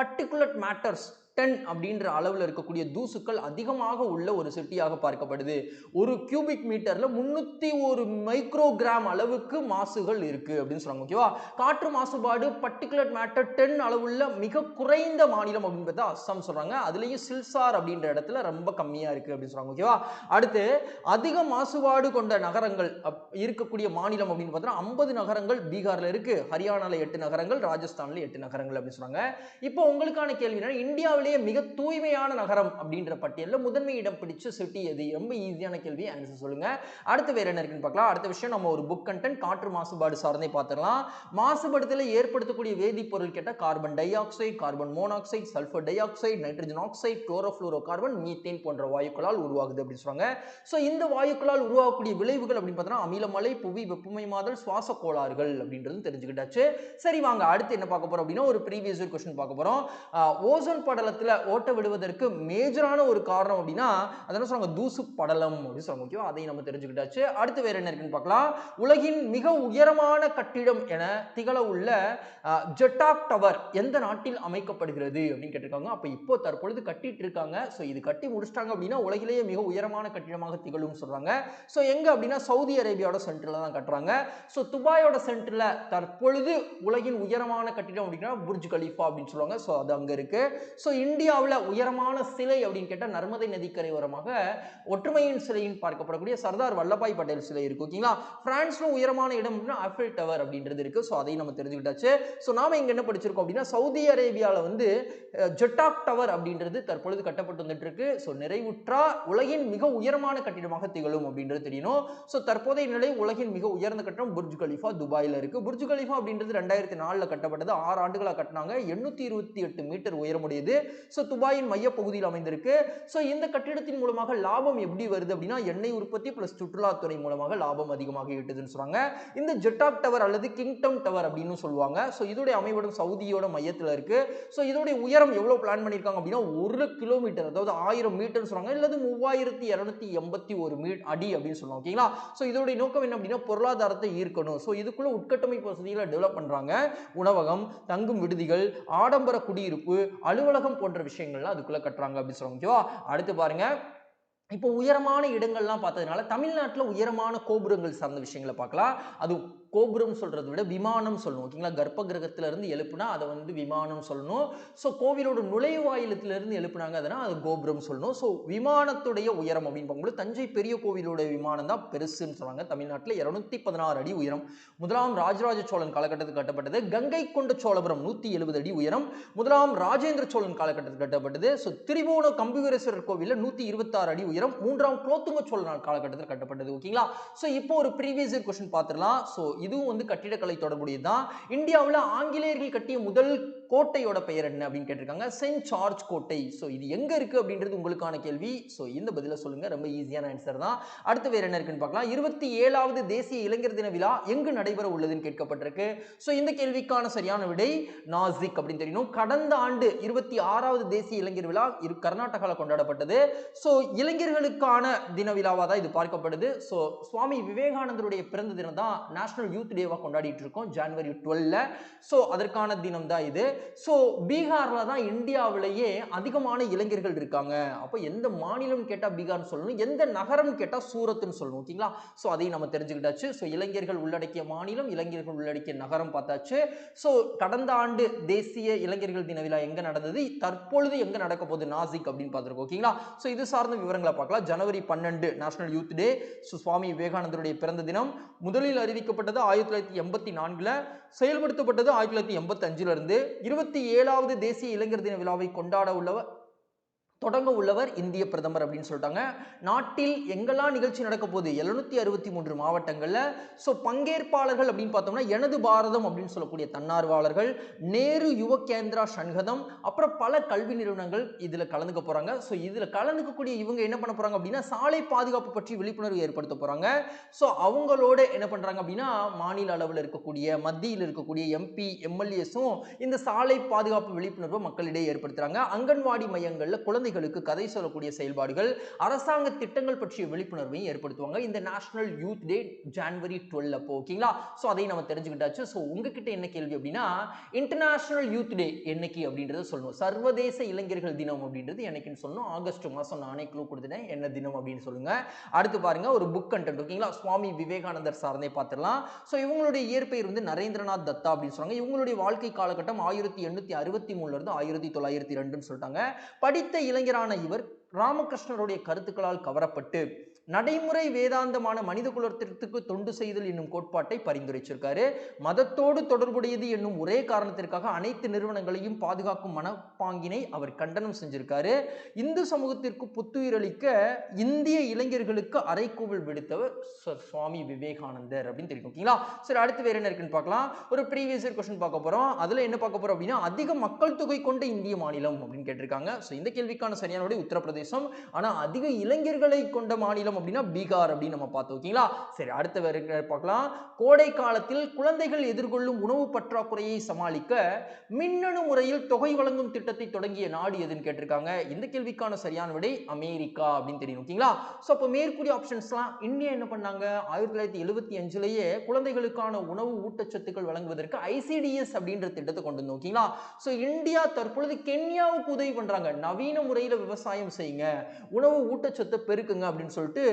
பர்டிகுலர் மேட்டர்ஸ் டென் அப்படின்ற அளவில் இருக்கக்கூடிய தூசுக்கள் அதிகமாக உள்ள ஒரு சிட்டியாக பார்க்கப்படுது. ஒரு கியூபிக் மீட்டர்ல முன்னூத்தி ஒரு மைக்ரோகிராம் அளவுக்கு மாசுகள் இருக்கு அப்படின்னு சொல்றாங்க ஓகேவா காற்று மாசுபாடு பர்டிகுலர் மேட்டர் டென் அளவுள்ள மிக குறைந்த மாநிலம் அப்படின்னு பார்த்தா அஸ்ஸாம் சொல்றாங்க. அதுலயும் சில்சார் அப்படின்ற இடத்துல ரொம்ப கம்மியா இருக்கு அப்படின்னு சொல்றாங்க ஓகேவா அடுத்து அதிக மாசுபாடு கொண்ட நகரங்கள் அப்- இருக்கக்கூடிய மாநிலம் அப்படின்னு பார்த்தோம்னா ஐம்பது நகரங்கள் பீகார்ல இருக்கு. ஹரியானால எட்டு நகரங்கள் ராஜஸ்தானில் எட்டு நகரங்கள் அப்படின்னு சொல்றாங்க. இப்போ உங்களுக்கான கேள்வி என்னன்னா இந்தியாவிலேயே மிக தூய்மையான நகரம் அப்படின்ற பட்டியலில் முதன்மை இடம் பிடிச்ச சிட்டி எது? ரொம்ப ஈஸியான கேள்வி ஆன்சர் சொல்லுங்க. அடுத்து வேற என்ன இருக்குன்னு பார்க்கலாம். அடுத்த விஷயம் நம்ம ஒரு புக் கண்டென்ட் காற்று மாசுபாடு சார்ந்தே பார்த்துடலாம். மாசுபடுத்தல ஏற்படுத்தக்கூடிய வேதிப்பொருள் கேட்டால் carbon dioxide carbon monoxide sulphur dioxide nitrogen oxide chlorofluorocarbon methane போன்ற வாயுக்களால் உருவாகுது அப்படின்னு சொல்றாங்க. ஸோ இந்த வாயுக்களால் உருவாகக்கூடிய விளைவுகள் அப்படின்னு பார்த்தோம்னா அமிலமலை புவி வெப்பமயமாதல் சுவாச கோளாறுகள் அப்படின்றது தெரிஞ்சுக்கிட்டாச்சு. சரி வாங்க அடுத்து என்ன பார்க்க போறோம் அப்படின்னா ஒரு ப்ரீவியஸ் கொஸ்டின் பார்க்க போறோம். ஓசோன் காலத்தில் ஓட்ட விடுவதற்கு மேஜரான ஒரு காரணம் அப்படின்னா அதை என்ன சொல்லுவாங்க தூசு படலம் அப்படின்னு சொல்லுவாங்க ஓகேவா அதையும் நம்ம தெரிஞ்சுக்கிட்டாச்சு. அடுத்து வேற என்ன இருக்குன்னு பார்க்கலாம். உலகின் மிக உயரமான கட்டிடம் என திகழ உள்ள ஜெட்டாக் டவர் எந்த நாட்டில் அமைக்கப்படுகிறது அப்படின்னு கேட்டிருக்காங்க. அப்போ இப்போ தற்பொழுது கட்டிட்டு இருக்காங்க. ஸோ இது கட்டி முடிச்சிட்டாங்க அப்படின்னா உலகிலேயே மிக உயரமான கட்டிடமாக திகழும் சொல்றாங்க. ஸோ எங்க அப்படின்னா சவுதி அரேபியாவோட சென்டர்ல தான் கட்டுறாங்க. ஸோ துபாயோட சென்டர்ல தற்பொழுது உலகின் உயரமான கட்டிடம் அப்படின்னா புர்ஜ் கலீஃபா அப்படின்னு சொல்லுவாங்க. ஸோ அது அங்க இருக்கு. ஸோ இந்தியாவில் உயரமான சிலை அப்படின்னு கேட்டால் நர்மதை நதிக்கரை ஓரமாக ஒற்றுமையின் சிலையின் பார்க்கப்படக்கூடிய சர்தார் வல்லபாய் பட்டேல் சிலை இருக்கு ஓகேங்களா? பிரான்ஸ்ல உயரமான இடம் அப்படின்னா அஃபில் டவர் அப்படின்றது இருக்கு. ஸோ அதையும் நம்ம தெரிஞ்சுக்கிட்டாச்சு. ஸோ நாம இங்க என்ன படிச்சிருக்கோம் அப்படின்னா சவுதி அரேபியாவில் வந்து ஜெட்டாக் டவர் அப்படின்றது தற்பொழுது கட்டப்பட்டு வந்துட்டு இருக்கு ஸோ நிறைவுற்றா உலகின் மிக உயரமான கட்டிடமாக திகழும் அப்படின்றது தெரியணும். ஸோ தற்போதைய நிலை உலகின் மிக உயர்ந்த கட்டம் புர்ஜ் கலிஃபா துபாயில் இருக்கு. புர்ஜ் கலிஃபா அப்படின்றது ரெண்டாயிரத்தி நாலில் கட்டப்பட்டது. ஆறு ஆண்டுகளாக கட்டினாங்க. எண்ணூத்தி இருபத்தி எட்டு மீட்டர் உயரமுடையது. ஸோ துபாயின் மையப்பகுதியில் அமைந்திருக்கு. ஸோ இந்த கட்டிடத்தின் மூலமாக லாபம் எப்படி வருது அப்படின்னா எண்ணெய் உற்பத்தி பிளஸ் சுற்றுலாத்துறை மூலமாக லாபம் அதிகமாக ஈட்டுதுன்னு சொல்றாங்க. இந்த ஜெட்டாக் டவர் அல்லது கிங்டம் டவர் அப்படின்னு சொல்லுவாங்க. ஸோ இதோடைய அமைவிடம் சவுதியோட மையத்தில் இருக்கு. ஸோ இதோடைய உயரம் எவ்வளோ பிளான் பண்ணியிருக்காங்க அப்படின்னா ஒரு கிலோமீட்டர் அதாவது ஆயிரம் மீட்டர் சொல்றாங்க. இல்லது மூவாயிரத்தி இரநூத்தி எண்பத்தி ஒரு மீ அடி அப்படின்னு சொல்லுவாங்க ஓகேங்களா ஸோ இதோடைய நோக்கம் என்ன அப்படின்னா பொருளாதாரத்தை ஈர்க்கணும். ஸோ இதுக்குள்ள உட்கட்டமைப்பு வசதிகளை டெவலப் பண்றாங்க. உணவகம் தங்கும் விடுதிகள் ஆடம்பர குடியிருப்பு அலுவலகம் போன்ற விஷயங்கள்லாம் அதுக்குள்ள கட்டுறாங்க அப்படின்னு சொல்லுவாங்க. ஓகேவா? அடுத்து பாருங்க. இப்போ உயரமான இடங்கள்லாம் பார்த்ததுனால தமிழ்நாட்டில் உயரமான கோபுரங்கள் சார்ந்த விஷயங்களை பார்க்கலாம். அது கோபுரம் சொல்றதை விட விமானம் சொல்லணும். ஓகேங்களா கர்ப்ப கிரகத்துல இருந்து எழுப்புனா அதை வந்து விமானம் சொல்லணும். ஸோ கோவிலோட நுழைவாயிலத்துல இருந்து எழுப்புனாங்க அதனால் அது கோபுரம் சொல்லணும். ஸோ விமானத்துடைய உயரம் அப்படின்னு பார்க்கும்போது தஞ்சை பெரிய கோவிலோட விமானம் தான் பெருசுன்னு சொல்றாங்க. தமிழ்நாட்டில் இருநூத்தி பதினாறு அடி உயரம். முதலாம் ராஜராஜ சோழன் காலகட்டத்தில் கட்டப்பட்டது. கங்கை கொண்ட சோழபுரம் நூற்றி எழுபது அடி உயரம். முதலாம் ராஜேந்திர சோழன் காலகட்டத்தில் கட்டப்பட்டது. ஸோ திரிபுவன கம்பீரேஸ்வரர் கோவிலில் நூற்றி இருபத்தாறு அடி உயரம். மூன்றாம் குலோத்துங்க சோழன் காலகட்டத்தில் கட்டப்பட்டது. ஓகேங்களா ஸோ இப்போ ஒரு ப்ரீவியஸ் கொஸ்டின் பார்த்துடலாம். ஸோ இதுவும் வந்து கட்டிடக்கலை தொடர்புடையது தான் இந்தியாவில் ஆங்கிலேயர்கள் கட்டிய முதல் கோட்டையோட பெயர் என்ன அப்படின்னு கேட்டிருக்காங்க? செயின்ட் ஜார்ஜ் கோட்டை. ஸோ இது எங்கே இருக்குது அப்படின்றது உங்களுக்கான கேள்வி. ஸோ இந்த பதிலை சொல்லுங்கள் ரொம்ப ஈஸியான ஆன்சர் தான். அடுத்து வேறு என்ன இருக்குன்னு பார்க்கலாம். இருபத்தி ஏழாவது தேசிய இளைஞர் தின விழா எங்கு நடைபெற உள்ளதுன்னு கேட்கப்பட்டிருக்கு. ஸோ இந்த கேள்விக்கான சரியான விடை நாசிக் அப்படின்னு தெரியணும் கடந்த ஆண்டு இருபத்தி ஆறாவது தேசிய இளைஞர் விழா இரு கர்நாடகாவில் கொண்டாடப்பட்டது. ஸோ இளைஞர்களுக்கான தின விழாவாக தான் இது பார்க்கப்படுது. ஸோ சுவாமி விவேகானந்தருடைய பிறந்த தினம் தான் நேஷனல் யூத் டேவாக கொண்டாடிட்டு இருக்கோம். ஜனவரி டுவெல்ல ஸோ அதற்கான தினம் தான் இது. ஸோ பீகார்ல தான் இந்தியாவிலேயே அதிகமான இளைஞர்கள் இருக்காங்க. அப்போ எந்த மாநிலம் கேட்டால் பீகார்னு சொல்லணும் எந்த நகரம் கேட்டால் சூரத்னு சொல்லணும் ஓகேங்களா? ஸோ அதையும் நம்ம தெரிஞ்சுக்கிட்டாச்சு. ஸோ இளைஞர்கள் உள்ளடக்கிய மாநிலம் இளைஞர்கள் உள்ளடக்கிய நகரம் பார்த்தாச்சு. ஸோ கடந்த ஆண்டு தேசிய இளைஞர்கள் தின விழா எங்க நடந்தது? தற்பொழுது எங்க நடக்க போகுது? நாசிக் அப்படின்னு பார்த்துருக்கோம் ஓகேங்களா? ஸோ இது சார்ந்த விவரங்களை பார்க்கலாம். ஜனவரி பன்னெண்டு National Youth Day so Swami விவேகானந்தருடைய பிறந்த தினம். முதலில் அறிவிக்கப்பட்டது ஆயிரத்தி தொள்ளாயிரத்தி எண்பத்தி நான்கில் செயல்படுத்தப்பட்டது ஆயிரத்தி தொள்ளாயிரத்தி எண்பத்தி அஞ்சுலருந்து இருபத்தி ஏழாவது தேசிய இளைஞர் தின விழாவை கொண்டாட உள்ளவர் தொடங்க உள்ளவர் இந்திய பிரதமர் அப்படின்னு சொல்லிட்டாங்க. நாட்டில் எங்கெல்லாம் நிகழ்ச்சி நடக்க போகுது எழுநூத்தி அறுபத்தி மூன்று மாவட்டங்களில். ஸோ பங்கேற்பாளர்கள் அப்படின்னு பார்த்தோம்னா எனது பாரதம் அப்படின்னு சொல்லக்கூடிய தன்னார்வலர்கள் நேரு யுவ கேந்திரா சண்கதம் அப்புறம் பல கல்வி நிறுவனங்கள் இதில் கலந்துக்க போகிறாங்க ஸோ இதில் கலந்துக்கக்கூடிய இவங்க என்ன பண்ண போகிறாங்க அப்படின்னா சாலை பாதுகாப்பு பற்றி விழிப்புணர்வு ஏற்படுத்த போகிறாங்க ஸோ அவங்களோட என்ன பண்ணுறாங்க அப்படின்னா மாநில அளவில் இருக்கக்கூடிய மத்தியில் இருக்கக்கூடிய எம்பி எம்எல்ஏஸும் இந்த சாலை பாதுகாப்பு விழிப்புணர்வை மக்களிடையே ஏற்படுத்துகிறாங்க அங்கன்வாடி மையங்களில் குழந்தை குழந்தைகளுக்கு கதை சொல்லக்கூடிய செயல்பாடுகள் அரசாங்க திட்டங்கள் பற்றிய விழிப்புணர்வையும் ஏற்படுத்துவாங்க. இந்த National Youth Day January twelve அப்போ ஓகேங்களா? ஸோ அதையும் நம்ம தெரிஞ்சுக்கிட்டாச்சு. ஸோ உங்ககிட்ட என்ன கேள்வி அப்படின்னா இன்டர்நேஷனல் யூத் டே என்னைக்கு அப்படின்றத சொல்லணும். சர்வதேச இளைஞர்கள் தினம் அப்படின்றது என்னைக்குன்னு சொல்லணும். ஆகஸ்ட் மாதம் நானே க்ளூ கொடுத்துட்டேன். என்ன தினம் அப்படின்னு சொல்லுங்க. அடுத்து பாருங்க ஒரு புக் கண்டென்ட் ஓகேங்களா? சுவாமி விவேகானந்தர் சார்ந்தே பார்த்துடலாம் ஸோ இவங்களுடைய இயற்பெயர் வந்து நரேந்திரநாத் தத்தா அப்படின்னு சொல்றாங்க. இவங்களுடைய வாழ்க்கை காலகட்டம் ஆயிரத்தி எண்ணூத்தி அறுபத்தி மூணுல இருந்து ஆயிரத்தி தொள்ளாயிரத்தி ரெண்டுன்னு சொல்லிட்டாங்க. படித்த இளைஞரான இவர் ராமகிருஷ்ணருடைய கருத்துக்களால் கவரப்பட்டு நடைமுறை வேதாந்தமான மனித குலத்திற்கு தொண்டு செய்தல் என்னும் கோட்பாட்டை பரிந்துரைச்சிருக்காரு. மதத்தோடு தொடர்புடையது என்னும் ஒரே காரணத்திற்காக அனைத்து நிறுவனங்களையும் பாதுகாக்கும் மனப்பாங்கினை அவர் கண்டனம் செஞ்சிருக்காரு. இந்து சமூகத்திற்கு புத்துயிரளிக்க இந்திய இளைஞர்களுக்கு அரைக்கோவில் விடுத்தவர் சுவாமி விவேகானந்தர் அப்படின்னு தெரியும். ஓகேங்களா? சரி அடுத்து வேற என்ன இருக்குன்னு பார்க்கலாம். ஒரு ப்ரீவியஸ் இயர் கொஸ்டின் பார்க்க போறோம். அதுல என்ன பார்க்க போறோம் அப்படின்னா அதிக மக்கள் தொகை கொண்ட இந்திய மாநிலம் அப்படின்னு கேட்டிருக்காங்க. ஸோ இந்த கேள்விக்கான சரியான உடைய உத்தரப்பிரதேசம். ஆனா அதிக இளைஞர்களை கொண்ட மாநிலம் அப்படின்னா பீகார் அப்படின்னு நம்ம பார்த்தோம் ஓகேங்களா? சரி அடுத்த வேற பார்க்கலாம். கோடை காலத்தில் குழந்தைகள் எதிர்கொள்ளும் உணவு பற்றாக்குறையை சமாளிக்க மின்னணு முறையில் தொகை வழங்கும் திட்டத்தை தொடங்கிய நாடு எதுன்னு கேட்டிருக்காங்க. இந்த கேள்விக்கான சரியான விடை அமெரிக்கா அப்படின்னு தெரியும் ஓகேங்களா? ஸோ அப்போ மேற்கூறிய ஆப்ஷன்ஸ்லாம் இந்தியா என்ன பண்ணாங்க? ஆயிரத்தி தொள்ளாயிரத்தி எழுபத்தி அஞ்சுலேயே குழந்தைகளுக்கான உணவு ஊட்டச்சத்துக்கள் வழங்குவதற்கு ஐசிடிஎஸ் அப்படின்ற திட்டத்தை கொண்டு வந்தோம் ஓகேங்களா? ஸோ இந்தியா தற்பொழுது கென்யாவுக்கு உதவி பண்ணுறாங்க நவீன முறையில் விவசாயம் செய்யுங்க. உணவு ஊட்டச்சத்தை பெருக்குங்க அப்படின்னு சொல்லிட்டு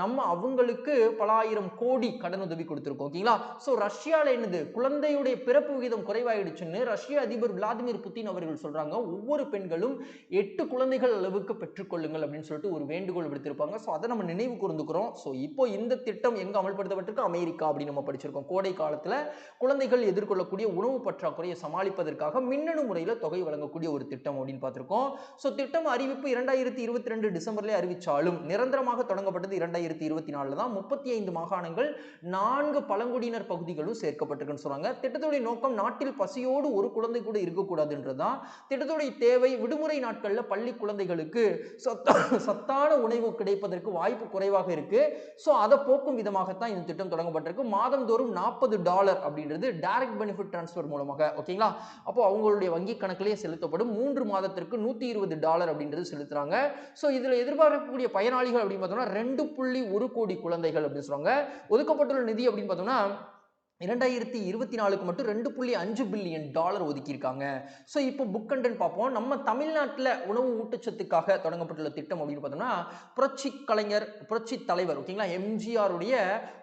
நம்ம அவங்களுக்கு பல ஆயிரம் கோடி கடன் உதவி கொடுத்துருக்கோம் ஓகேங்களா? ஸோ ரஷ்யாவில் என்னது? குழந்தையுடைய பிறப்பு விகிதம் குறைவாயிடுச்சுன்னு ரஷ்ய அதிபர் விளாடிமிர் புத்தின் அவர்கள் சொல்றாங்க. ஒவ்வொரு பெண்களும் எட்டு குழந்தைகள் அளவுக்கு பெற்றுக்கொள்ளுங்கள் அப்படின்னு சொல்லிட்டு ஒரு வேண்டுகோள் விடுத்திருப்பாங்க. ஸோ அதை நம்ம நினைவு கூர்ந்துக்கிறோம். ஸோ இப்போ இந்த திட்டம் எங்க அமல்படுத்தப்பட்டிருக்கு? அமெரிக்கா அப்படின்னு நம்ம படிச்சிருக்கோம். கோடை காலத்துல குழந்தைகள் எதிர்கொள்ளக்கூடிய உணவு பற்றாக்குறையை சமாளிப்பதற்காக மின்னணு முறையில் தொகை வழங்கக்கூடிய ஒரு திட்டம் அப்படின்னு பார்த்துருக்கோம். ஸோ திட்டம் அறிவிப்பு இரண்டாயிரத்தி இருபத்தி ரெண்டு டிசம்பர்லேயே அறிவிச்சாலும் நிரந்தரமாக தொடங்கப்பட்டது இரண்டாயிரத்தி இருபத்தி நாலில் தான். முப்பத்தி ஐந்து மாகாணங்கள் நான்கு பழங்குடியினர் பகுதிகளும் சேர்க்கப்பட்டிருக்குன்னு சொல்றாங்க. திட்டத்துடைய நோக்கம் நாட்டில் பசியோடு ஒரு குழந்தை கூட இருக்கக்கூடாதுன்றது தான் திட்டத்துடைய தேவை விடுமுறை நாட்களில் பள்ளி குழந்தைகளுக்கு சத்தா சத்தான உணவு கிடைப்பதற்கு வாய்ப்பு குறைவாக இருக்கு. ஸோ அதை போக்கும் விதமாகத்தான் இந்த திட்டம் தொடங்கப்பட்டிருக்கு. மாதந்தோறும் நாற்பது டாலர் அப்படின்றது டைரக்ட் பெனிஃபிட் ட்ரான்ஸ்ஃபர் மூலமாக ஓகேங்களா அப்போ அவங்களுடைய வங்கி கணக்கிலேயே செலுத்தப்படும் மூன்று மாதத்திற்கு நூற்றி இருபது டாலர் அப்படின்றது செலுத்துறாங்க. ஸோ இதில் எதிர்பார்க்கக்கூடிய பயனாளிகள் அப்படின்னு பார்த்தோம்னா ரெண்டு புள்ளி ஒரு கோடி குழந்தைகள் அப்படின்னு சொல்றாங்க ஒதுக்கப்பட்டுள்ள நிதி அப்படின்னு பார்த்தோம்னா இரண்டாயிரத்தி இருபத்தி நாலுக்கு மட்டும் ரெண்டு புள்ளி அஞ்சு பில்லியன் டாலர் ஒதுக்கியிருக்காங்க. ஸோ இப்போ புக் கண்டென்ட் பார்ப்போம். நம்ம தமிழ்நாட்டில் உணவு ஊட்டச்சத்துக்காக தொடங்கப்பட்டுள்ள திட்டம் அப்படின்னு பார்த்தோம்னா புரட்சி கலைஞர் புரட்சி தலைவர் ஓகேங்களா எம்ஜிஆருடைய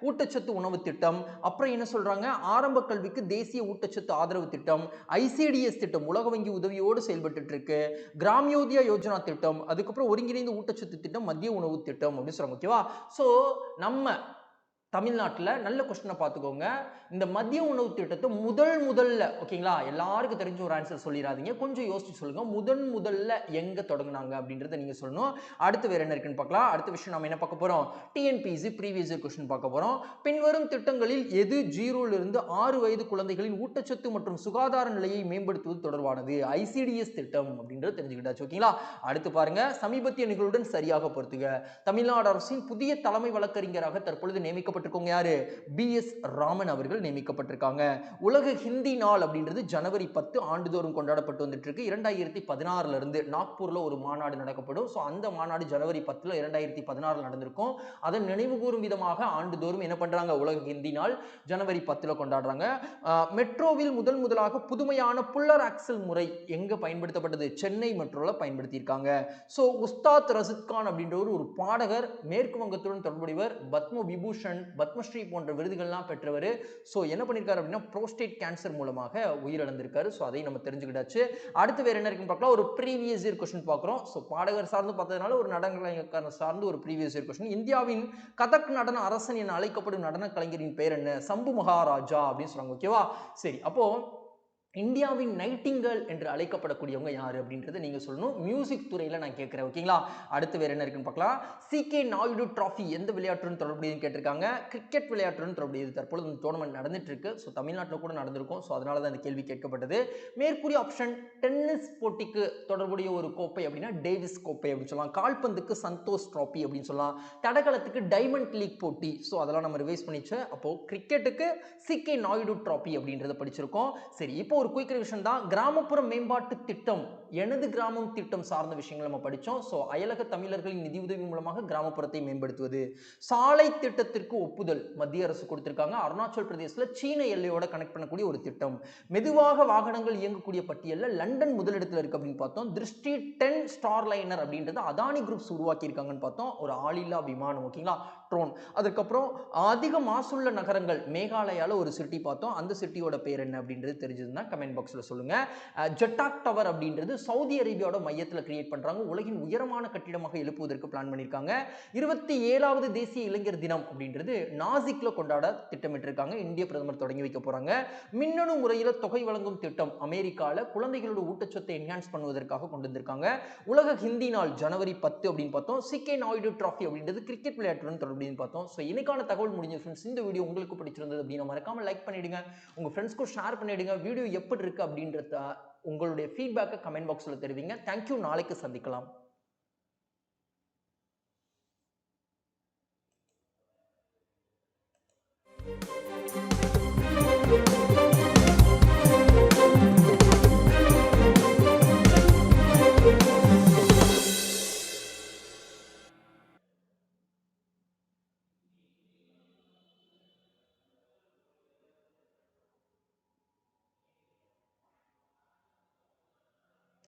ஊட்டச்சத்து உணவு திட்டம். அப்புறம் என்ன சொல்கிறாங்க ஆரம்ப கல்விக்கு தேசிய ஊட்டச்சத்து ஆதரவு திட்டம். ஐசிடிஎஸ் திட்டம் உலக வங்கி உதவியோடு செயல்பட்டு இருக்கு கிராமியோதியா யோஜனா திட்டம் அதுக்கப்புறம் ஒருங்கிணைந்த ஊட்டச்சத்து திட்டம் மத்திய உணவு திட்டம் அப்படின்னு சொல்றாங்க ஓகேவா ஸோ நம்ம தமிழ்நாட்டில் நல்ல கொஸ்டினை பார்த்துக்கோங்க. இந்த மதிய உணவு திட்டத்தை முதல் முதல்ல ஓகேங்களா? எல்லாருக்கும் தெரிஞ்ச ஒரு ஆன்சர் சொல்லிடாதீங்க. கொஞ்சம் யோசிச்சு சொல்லுங்க. முதன் முதல்ல எங்க தொடங்கினாங்க அப்படின்றத நீங்க சொல்லணும். அடுத்து வேற என்ன இருக்குன்னு பார்க்கலாம். அடுத்த விஷயம் நம்ம என்ன பார்க்க போறோம்? டிஎன்பிசி ப்ரீவியஸ் கொஸ்டின் பார்க்க போறோம். பின்வரும் திட்டங்களில் எது ஜீரோல இருந்து ஆறு வயது குழந்தைகளின் ஊட்டச்சத்து மற்றும் சுகாதார நிலையை மேம்படுத்துவது தொடர்பானது? ஐசிடிஎஸ் திட்டம் அப்படின்றது தெரிஞ்சுக்கிட்டாச்சு ஓகேங்களா? அடுத்து பாருங்க. சமீபத்திய நிகழ்வுடன் சரியாக பொறுத்துக தமிழ்நாடு அரசின் புதிய தலைமை வழக்கறிஞராக தற்பொழுது நியமிக்கப்பட்டிருக்கவங்க யாரு? பி எஸ் ராமன் அவர்கள். நியமிக்கப்பட்டிருக்காங்க. உலக ஹிந்தி நாள் அப்படின்றது ஜனவரி பத்து ஆண்டுதோறும் கொண்டாடப்பட்டு வந்துட்டு இருக்கு இரண்டாயிரத்தி பதினாறுல இருந்து நாக்பூர்ல ஒரு மாநாடு நடக்கப்படும். ஸோ அந்த மாநாடு ஜனவரி பத்துல இரண்டாயிரத்தி பதினாறுல நடந்திருக்கும். அதை நினைவு கூறும் விதமாக ஆண்டுதோறும் என்ன பண்றாங்க? உலக ஹிந்தி நாள் ஜனவரி பத்துல கொண்டாடுறாங்க. மெட்ரோவில் முதல் முதலாக புதுமையான புல்லர் ஆக்சல் முறை எங்க பயன்படுத்தப்பட்டது? சென்னை மெட்ரோல பயன்படுத்தியிருக்காங்க. ஸோ உஸ்தாத் ரசித் கான் அப்படின்ற ஒரு பாடகர் மேற்கு வங்கத்துடன் தொடர்புடையவர் பத்ம விபூஷன் பத்மஸ்ரீ போன்ற விருதுகள்லாம் பெற்றவர். ஸோ என்ன பண்ணியிருக்காரு அப்படின்னா ப்ரோஸ்டேட் கேன்சர் மூலமாக உயிரிழந்திருக்காரு. ஸோ அதையும் நம்ம தெரிஞ்சுக்கிட்டாச்சு. அடுத்து வேறு என்ன இருக்குன்னு பார்க்கலாம். ஒரு ப்ரீவியஸ் இயர் கொஸ்டின் பார்க்குறோம். ஸோ பாடகர் சார்ந்து பார்த்ததுனால ஒரு நடன சார்ந்து ஒரு ப்ரீவியஸ் இயர் கொஸ்டின் இந்தியாவின் கதக் நடன அரசன் என அழைக்கப்படும் நடன கலைஞரின் பேர் என்ன? சம்பு மகாராஜா அப்படின்னு சொல்கிறாங்க ஓகேவா சரி அப்போது இந்தியாவின் நைட்டிங்கல் என்று அழைக்கப்படக்கூடியவங்க யார் அப்படின்றத நீங்கள் சொல்லணும். மியூசிக் துறையில் நான் கேட்குறேன் ஓகேங்களா அடுத்து வேறு என்ன இருக்குன்னு பார்க்கலாம். சிகே நாயுடு ட்ராஃபி எந்த விளையாட்டுன்னு தொடர்புடையதுன்னு கேட்டிருக்காங்க. கிரிக்கெட் விளையாட்டுன்னு தொடர்புடையது தற்பொழுது இந்த டோர்னமெண்ட் நடந்துட்டு இருக்கு ஸோ தமிழ்நாட்டில் கூட நடந்திருக்கும். ஸோ அதனால தான் இந்த கேள்வி கேட்கப்பட்டது. மேற்கூறிய ஆப்ஷன் டென்னிஸ் போட்டிக்கு தொடர்புடைய ஒரு கோப்பை அப்படின்னா டேவிஸ் கோப்பை அப்படின்னு சொல்லலாம். கால்பந்துக்கு சந்தோஷ் ட்ராஃபி அப்படின்னு சொல்லலாம். தடகளத்துக்கு டைமண்ட் லீக் போட்டி. ஸோ அதெல்லாம் நம்ம ரிவைஸ் பண்ணிச்சு. அப்போது கிரிக்கெட்டுக்கு சிகே நாயுடு ட்ராஃபி அப்படின்றத படிச்சிருக்கோம். சரி இப்போ ஒரு குயிக் ரிவிஷன் தான் கிராமப்புற மேம்பாட்டு திட்டம். எனது கிராமம் திட்டம் சார்ந்த விஷயங்கள் நம்ம படித்தோம் ஸோ அயலக தமிழர்களின் நிதியுதவி மூலமாக கிராமப்புறத்தை மேம்படுத்துவது. சாலை திட்டத்திற்கு ஒப்புதல் மத்திய அரசு கொடுத்திருக்காங்க. அருணாச்சல் பிரதேசத்தில் சீன எல்லையோட கனெக்ட் பண்ணக்கூடிய ஒரு திட்டம். மெதுவாக வாகனங்கள் இயங்கக்கூடிய பட்டியலில் லண்டன் முதலிடத்தில் இருக்கு அப்படின்னு பார்த்தோம். திருஷ்டி டென் ஸ்டார் லைனர் அப்படின்றது அதானி குரூப்ஸ் உருவாக்கியிருக்காங்கன்னு பார்த்தோம். ஒரு ஆளில்லா விமானம் ஓகேங்களா ட்ரோன் அதுக்கப்புறம் அதிக மாசுள்ள நகரங்கள் மேகாலயால ஒரு சிட்டி பார்த்தோம். அந்த சிட்டியோட பேர் என்ன அப்படின்றது தெரிஞ்சதுன்னா கமெண்ட் பாக்ஸில் சொல்லுங்க. ஜெட்டாக் டவர் அப்படின்றது சவுதி அரேபியாவோட மையத்தில் கிரியேட் பண்றாங்க. உலகின் உயரமான கட்டிடமாக எழுப்புவதற்கு பிளான் பண்ணியிருக்காங்க இருபத்தி ஏழாவது தேசிய இளைஞர் தினம் அப்படின்றது நாசிக்ல கொண்டாட திட்டமிட்டிருக்காங்க. இந்திய பிரதமர் தொடங்கி வைக்க போறாங்க. மின்னணு முறையில் தொகை வழங்கும் திட்டம் அமெரிக்காவில் குழந்தைகளோட ஊட்டச்சத்தை என்ஹான்ஸ் பண்ணுவதற்காக கொண்டு வந்திருக்காங்க. உலக ஹிந்தி நாள் ஜனவரி பத்து அப்படின்னு பார்த்தோம். சிக்கே நாயுடு ட்ராஃபி அப்படின்றது கிரிக்கெட் விளையாட்டுடன் தொடர்புன்னு பார்த்தோம். ஸோ இன்னைக்கான தகவல் முடிஞ்ச ஃப்ரெண்ட்ஸ் இந்த வீடியோ உங்களுக்கு பிடிச்சிருந்தது அப்படின்னு மறக்காம லைக் பண்ணிடுங்க. உங்க ஃப்ரெண்ட்ஸ்க்கும் ஷேர் பண்ணிடுங்க. வீடியோ எப்படி இருக்கு அப்படின்றத உங்களுடைய ஃபீட்பேக்கை கமெண்ட் பாக்ஸில் தெரிவிங்க. தேங்க்யூ நாளைக்கு சந்திக்கலாம்.